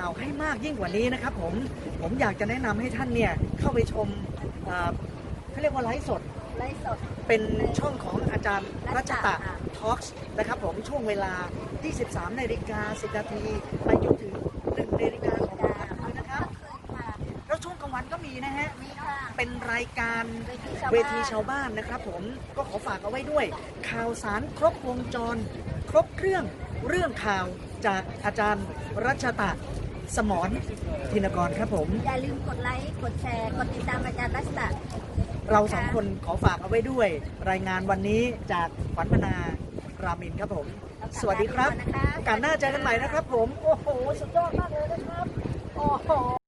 วันนี้นะครับผมผมอยากจะแนะนำให้ท่านเนี่ยเข้าไปชมเอ่อเขาเรียกว่าไลฟ์สด ไลฟ์สด เป็นช่องของอาจารย์รัชตะรัชตะค่ะทอล์กนะครับผมช่วงเวลา 23นาฬิกา10นาทีไปจนถึง1นาฬิกาของวันคืนนะครับค่ะแล้วช่วงกลางวันก็มีนะฮะ มีค่ะเป็นรายการเวทีชาวเวบ้านทีชาวบ้านนะครับผมก็ขอฝากเอาไว้ด้วย ข่าวสารครบวงจร ครบเครื่องเรื่องข่าวจากอาจารย์รัชตะ สมรธินกรครับผม อย่าลืมกดไลค์ กดแชร์ กดติดตามอาจารย์รัชตะเราสองคนขอฝากเอาไว้ด้วย รายงานวันนี้จากขวัญมนารามินครับผม สวัสดีครับนะคะโอการหน้าเจอกันใหม่นะครับผม โอ้โห สุดยอดมากเลยนะครับโอ้โห